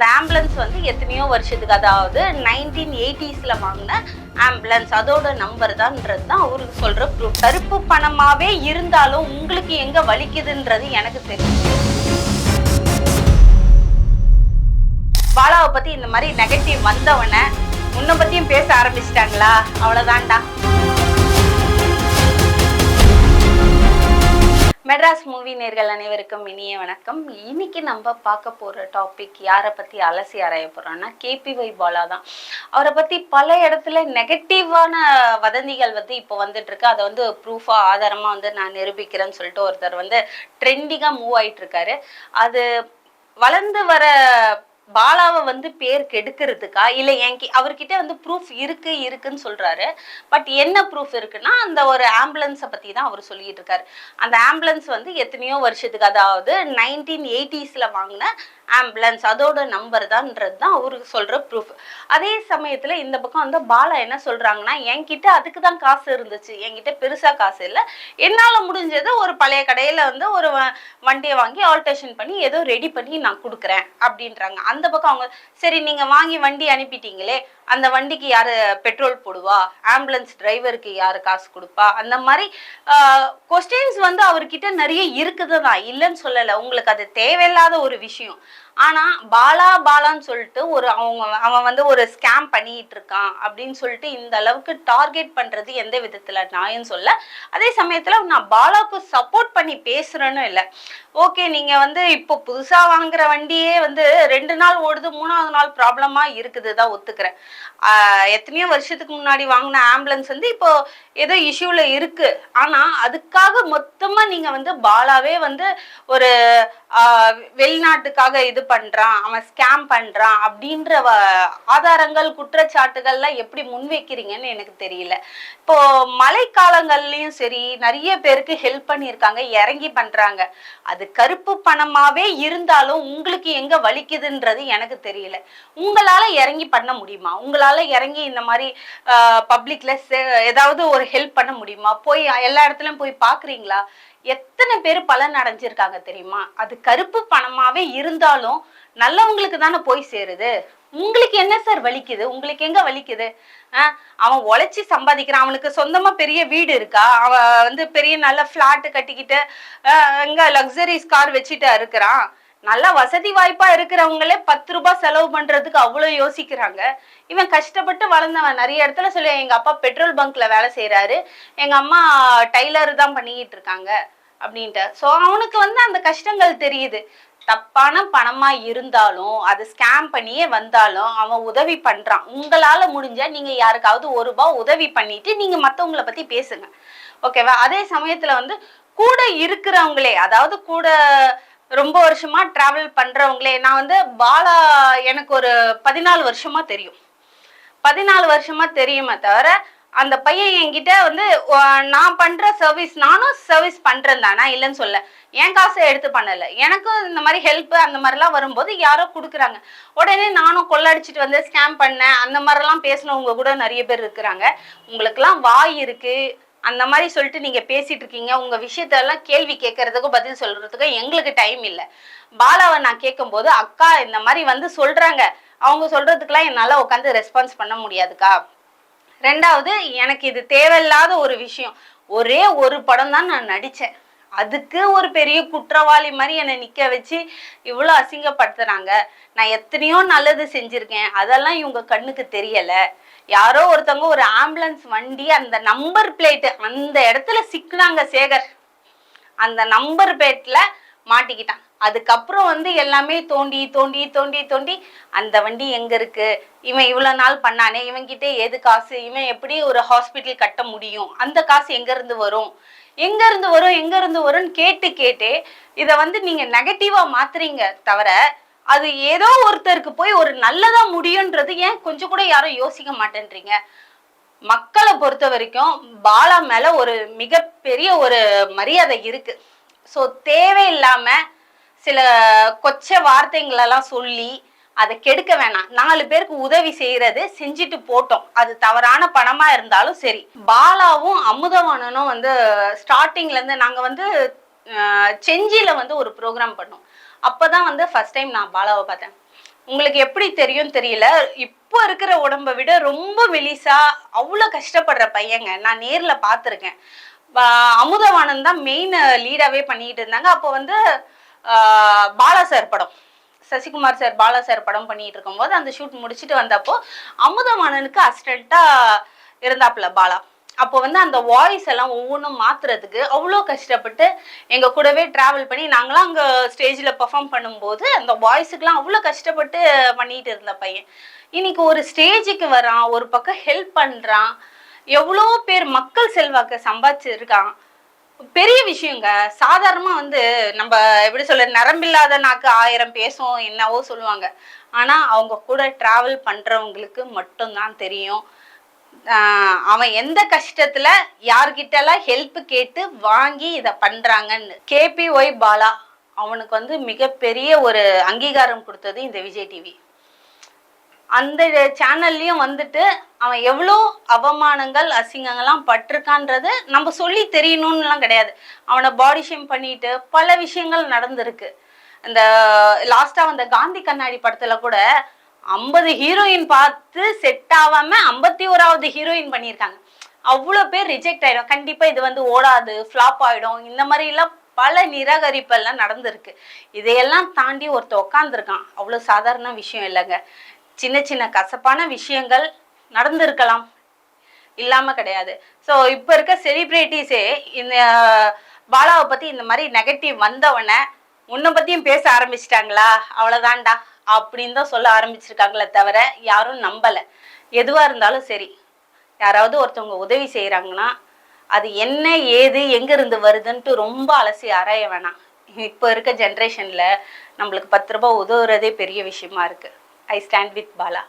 அந்த ஆம்புலன்ஸ் வந்து எத்தனையோ வருஷத்துக்கு அதாவது நைன்டீன் எயிட்டிஸில் வாங்கின ஆம்புலன்ஸ் அதோட நம்பர் தான்ன்றது தான் அவருக்கு சொல்கிற ப்ரூஃப் கருப்பு பணமாகவே இருந்தாலும் உங்களுக்கு எங்கே வலிக்குதுன்றது எனக்கு தெரியும். பாலாவை பற்றி இந்த மாதிரி நெகட்டிவ் வந்தவன உன்னை பற்றியும் பேச ஆரம்பிச்சிட்டாங்களா? அவ்வளோதான்டா மெட்ராஸ் மூவி நேர்கள் அனைவருக்கும் இனிய வணக்கம். இன்னைக்கு நம்ம பார்க்க போற டாபிக் யாரை பத்தி அலசி ஆராய போறோம்னா கேபிஒய் பாலா தான். அவரை பத்தி பல இடத்துல நெகட்டிவான வதந்திகள் வந்து இப்போ வந்துட்டு இருக்கு. அதை வந்து ப்ரூஃபா ஆதாரமா வந்து நான் நிரூபிக்கிறேன்னு சொல்லிட்டு ஒருத்தர் வந்து ட்ரெண்டிங்கா மூவ் ஆயிட்டு இருக்காரு. அது வளர்ந்து வர பாலாவை வந்து பேர் கெடுக்கிறதுக்கா? இல்லை என் அவர்கிட்ட வந்து ப்ரூஃப் இருக்கு இருக்குன்னு சொல்றாரு. பட் என்ன ப்ரூஃப் இருக்குன்னா அந்த ஒரு ஆம்புலன்ஸை பத்தி தான் அவர் சொல்லிட்டு இருக்காரு அந்த ஆம்புலன்ஸ் வந்து எத்தனையோ வருஷத்துக்கு அதாவது நைன்டீன் எயிட்டிஸ்ல வாங்கின ஆம்புலன்ஸ் அதோட நம்பர் தான்ன்றது தான் அவருக்கு சொல்ற ப்ரூஃப் அதே சமயத்துல இந்த பக்கம் வந்து பாலா என்ன சொல்றாங்கன்னா என்கிட்ட அதுக்கு தான் காசு இருந்துச்சு. என்கிட்ட பெருசா காசு இல்லை. என்னால முடிஞ்சது ஒரு பழைய கடையில வந்து ஒரு வ- வண்டியை வாங்கி ஆல்டேஷன் பண்ணி ஏதோ ரெடி பண்ணி நான் கொடுக்குறேன் அப்படின்றாங்க. அந்த பக்கம் அவங்க சரி நீங்க வாங்கி வண்டி அனுப்பிட்டீங்களே அந்த வண்டிக்கு யாரு பெட்ரோல் போடுவா? ஆம்புலன்ஸ் டிரைவருக்கு யாரு காசு கொடுப்பா? அந்த மாதிரி கொஸ்டின்ஸ் வந்து அவர்கிட்ட நிறைய இருக்குது தான். இல்லைன்னு சொல்லலை. உங்களுக்கு அது தேவையில்லாத ஒரு விஷயம். ஆனா பாலா பாலான்னு சொல்லிட்டு ஒரு அவங்க அவன் வந்து ஒரு ஸ்கேம் பண்ணிட்டு இருக்கான் அப்படின்னு சொல்லிட்டு இந்த அளவுக்கு டார்கெட் பண்றது எந்த விதத்துல நாயும் சொல்ல அதே சமயத்துல நான் பாலாவுக்கு சப்போர்ட் பண்ணி பேசுறேன்னு இல்லை. ஓகே நீங்க வந்து இப்போ புதுசா வாங்குற வண்டியே வந்து ரெண்டு நாள் ஓடுது மூணாவது நாள் ப்ராப்ளமா இருக்குது தான் ஒத்துக்கிறேன். எத்தனையோ வருஷத்துக்கு முன்னாடி வாங்கின ஆம்புலன்ஸ் வந்து இப்போ ஏதோ இஷ்யூல இருக்கு. ஆனா அதுக்காக மொத்தமா நீங்க வந்து பாலாவே வந்து ஒரு வெளிநாட்டுக்காக இது பண்றான் அவன் ஸ்கேம் பண்றான் அப்படின்ற ஆதாரங்கள் குற்றச்சாட்டுகள்லாம் எப்படி முன்வைக்கிறீங்கன்னு எனக்கு தெரியல. இப்போ மழைக்காலங்கள்லயும் சரி நிறைய பேருக்கு ஹெல்ப் பண்ணியிருக்காங்க இறங்கி பண்றாங்க. அது கருப்பு பணமாவே இருந்தாலும் உங்களுக்கு எங்க வலிக்குதுன்றது எனக்கு தெரியல. உங்களால இறங்கி பண்ண முடியுமா? உங்களால இறங்கி இந்த மாதிரி பப்ளிக்ல ஏதாவது ஒரு ஹெல்ப் பண்ண முடியுமா? போய் எல்லா இடத்துலயும் போய் பாக்குறீங்களா? எத்தனை பேர் பலன் அடைஞ்சிருக்காங்க தெரியுமா? அது கருப்பு பணமாவே இருந்தாலும் நல்லவங்களுக்கு தானே போய் சேருது. உங்களுக்கு என்ன சார் வலிக்குது? உங்களுக்கு எங்க வலிக்குது? அவன் உழைச்சி சம்பாதிக்கிறான். அவனுக்கு சொந்தமா பெரிய வீடு இருக்கா? அவன் வந்து பெரிய நல்ல ஃபிளாட் கட்டிக்கிட்டு எங்க லக்ஸரிஸ் கார் வச்சுட்டு இருக்கிறான். நல்ல வசதி வாய்ப்பா இருக்கிறவங்களே பத்து ரூபாய் செலவு பண்றதுக்கு அவ்வளவு யோசிக்கிறாங்க. இவன் கஷ்டப்பட்டு வளர்ந்தவன். நிறைய இடத்துல சொல்லி எங்க அப்பா பெட்ரோல் பங்க்ல வேலை செய்யறாரு எங்க அம்மா டைலர் தான் பண்ணிக்கிட்டு இருக்காங்க அப்படின்ட்டு. ஸோ அவனுக்கு வந்து அந்த கஷ்டங்கள் தெரியுது. தப்பான பணமா இருந்தாலும் அது ஸ்கேம் பண்ணியே வந்தாலும் அவன் உதவி பண்றான். உங்களால முடிஞ்சா நீங்க யாருக்காவது ஒரு ரூபாய் உதவி பண்ணிட்டு நீங்க மத்தவங்களை பத்தி பேசுங்க. ஓகேவா அதே சமயத்துல வந்து கூட இருக்கிறவங்களே அதாவது கூட ரொம்ப வருஷமா டிராவல் பண்றவங்களே நான் வந்து பாலா எனக்கு ஒரு பதினாலு வருஷமா தெரியும். பதினாலு வருஷமா தெரியுமே தவிர அந்த பையன் என்கிட்ட வந்து நான் பண்ற சர்வீஸ் நானும் சர்வீஸ் பண்றேன் தானா? இல்லைன்னு சொல்ல. என் காசை எடுத்து பண்ணல. எனக்கும் இந்த மாதிரி ஹெல்ப் அந்த மாதிரிலாம் வரும்போது யாரோ கொடுக்குறாங்க. உடனே நானும் கொள்ளடிச்சிட்டு வந்து ஸ்கேம் பண்ணேன். அந்த மாதிரிலாம் பேசினவங்க கூட நிறைய பேர் இருக்கிறாங்க. உங்களுக்குலாம் வாய் இருக்கு. அந்த மாதிரி சொல்லிட்டு நீங்க பேசிட்டு இருக்கீங்க. உங்க விஷயத்தெல்லாம் கேள்வி கேட்கறதுக்கும் பதில் சொல்றதுக்கும் எங்களுக்கு டைம் இல்லை. பாலாவை நான் கேட்கும்போது அக்கா இந்த மாதிரி வந்து சொல்றாங்க. அவங்க சொல்றதுக்கெல்லாம் என்னால உட்காந்து ரெஸ்பான்ஸ் பண்ண முடியாதுக்கா. ரெண்டாவது எனக்கு இது தேவையில்லாத ஒரு விஷயம். ஒரே ஒரு படம் தான் நான் நடிச்சேன். அதுக்கு ஒரு பெரிய குற்றவாளி மாதிரி என்னை நிக்க வச்சு இவ்வளோ அசிங்கப்படுத்துறாங்க. நான் எத்தனையோ நல்லது செஞ்சிருக்கேன். அதெல்லாம் இவங்க கண்ணுக்கு தெரியலை. யாரோ ஒருத்தவங்க ஒரு ஆம்புலன்ஸ் வண்டி அந்த நம்பர் பிளேட் அந்த இடத்துல சிக்கினாங்க சேகர். அந்த நம்பர் பிளேட்ல மாட்டிக்கிட்டான். அதுக்கப்புறம் வந்து எல்லாமே தோண்டி தோண்டி தோண்டி தோண்டி அந்த வண்டி எங்க இருக்கு? இவன் இவ்வளவு நாள் பண்ணானே இவன் கிட்ட ஏது காசு? இவன் எப்படி ஒரு ஹாஸ்பிட்டல் கட்ட முடியும்? அந்த காசு எங்க இருந்து வரும்? எங்க இருந்து வரும்? எங்க இருந்து வரும்னு கேட்டு கேட்டு இதை வந்து நீங்க நெகட்டிவா மாத்துறீங்க தவிர அது ஏதோ ஒருத்தருக்கு போய் ஒரு நல்லதா முடியுன்றது ஏன் கொஞ்சம் கூட யாரும் யோசிக்க மாட்டேன்றீங்க? மக்களை பொறுத்த வரைக்கும் பாலா மேல ஒரு மிகப்பெரிய ஒரு மரியாதை இருக்கு. ஸோ தேவையில்லாம சில கொச்ச வார்த்தைங்களெல்லாம் சொல்லி அதை கெடுக்க வேணாம். நாலு பேருக்கு உதவி செய்யறது செஞ்சுட்டு போட்டோம். அது தவறான பணமா இருந்தாலும் சரி. பாலாவும் அமுதவாணனும் வந்து ஸ்டார்டிங்ல இருந்து நாங்க வந்து செஞ்சியில வந்து ஒரு ப்ரோக்ராம் பண்ணோம். அப்பதான் வந்து ஃபர்ஸ்ட் டைம் நான் பாலாவை பார்த்தேன். உங்களுக்கு எப்படி தெரியும் தெரியல. இப்போ இருக்கிற உடம்பை விட ரொம்ப மெலிசா அவ்வளோ கஷ்டப்படுற பையங்க. நான் நேரில் பார்த்துருக்கேன். அமுதவானந்த் தான் மெயின் லீடாகவே பண்ணிட்டு இருந்தாங்க. அப்போ வந்து பாலா சார் படம் சசிகுமார் சார் பாலா சார் படம் பண்ணிட்டு இருக்கும்போது அந்த ஷூட் முடிச்சுட்டு வந்தப்போ அமுதவாணனுக்கு அசிஸ்டண்டா இருந்தாப்புல பாலா. அப்போ வந்து அந்த வாய்ஸ் எல்லாம் ஒவ்வொன்றும் மாத்துறதுக்கு அவ்வளோ கஷ்டப்பட்டு எங்க கூடவே டிராவல் பண்ணி நாங்களாம் அங்கே ஸ்டேஜில் பெர்ஃபார்ம் பண்ணும்போது அந்த வாய்ஸுக்கெல்லாம் அவ்வளோ கஷ்டப்பட்டு பண்ணிட்டு இருந்த பையன். இன்னைக்கு ஒரு ஸ்டேஜுக்கு வரான் ஒரு பக்கம் ஹெல்ப் பண்றான் எவ்வளோ பேர் மக்கள் செல்வாக்க சம்பாதிச்சிருக்கான். பெரிய விஷயங்க. சாதாரணமா வந்து நம்ம எப்படி சொல்ல நரம்பில்லாத நாக்கு ஆயிரம் பேசும் என்னவோ சொல்லுவாங்க. ஆனா அவங்க கூட டிராவல் பண்றவங்களுக்கு மட்டும்தான் தெரியும். அவன் எந்த கஷ்டத்துல யார்கிட்ட எல்லாம் ஹெல்ப் கேட்டு வாங்கி இத பண்றாங்கன்னு. கேபி ஒய் பாலா அவனுக்கு வந்து மிகப்பெரிய ஒரு அங்கீகாரம் கொடுத்தது இந்த விஜய் டிவி அந்த சேனல்லையும் வந்துட்டு அவன் எவ்வளோ அவமானங்கள் அசிங்கங்கள்லாம் பட்டிருக்கான்றது நம்ம சொல்லி தெரியணும்னுலாம் கிடையாது. அவனை பாடி ஷேம் பண்ணிட்டு பல விஷயங்கள் நடந்திருக்கு. இந்த லாஸ்டா வந்த காந்தி கண்ணாடி படத்துல கூட ஐம்பது ஹீரோயின் பார்த்து செட் ஆகாம ஐம்பத்தி ஓராவது ஹீரோயின் பண்ணியிருக்காங்க. அவ்வளோ பேர் ரிஜெக்ட் ஆயிடும். கண்டிப்பா இது வந்து ஓடாது ஃப்ளாப் ஆயிடும். இந்த மாதிரி எல்லாம் பல நிராகரிப்பெல்லாம் நடந்திருக்கு. இதையெல்லாம் தாண்டி ஒருத்தர் உட்காந்துருக்கான் அவ்வளோ சாதாரண விஷயம் இல்லைங்க. சின்ன சின்ன கசப்பான விஷயங்கள் நடந்திருக்கலாம். இல்லாம கிடையாது. ஸோ இப்போ இருக்க செலிப்ரிட்டிஸே இந்த பாலாவை பத்தி இந்த மாதிரி நெகட்டிவ் வந்தவன உன்னை பத்தியும் பேச ஆரம்பிச்சிட்டாங்களா? அவ்வளோதான்டா அப்படின்னு தான் சொல்ல ஆரம்பிச்சிருக்காங்களே தவிர யாரும் நம்பலை. எதுவாக இருந்தாலும் சரி. யாராவது ஒருத்தவங்க உதவி செய்கிறாங்கன்னா அது என்ன ஏது எங்கேருந்து வருதுன்ட்டு ரொம்ப அலசி ஆராய வேணாம். இப்போ இருக்க ஜென்ரேஷனில் நம்மளுக்கு பத்து ரூபா உதவுறதே பெரிய விஷயமா இருக்குது ஐ ஸ்டாண்ட் வித் பாலா.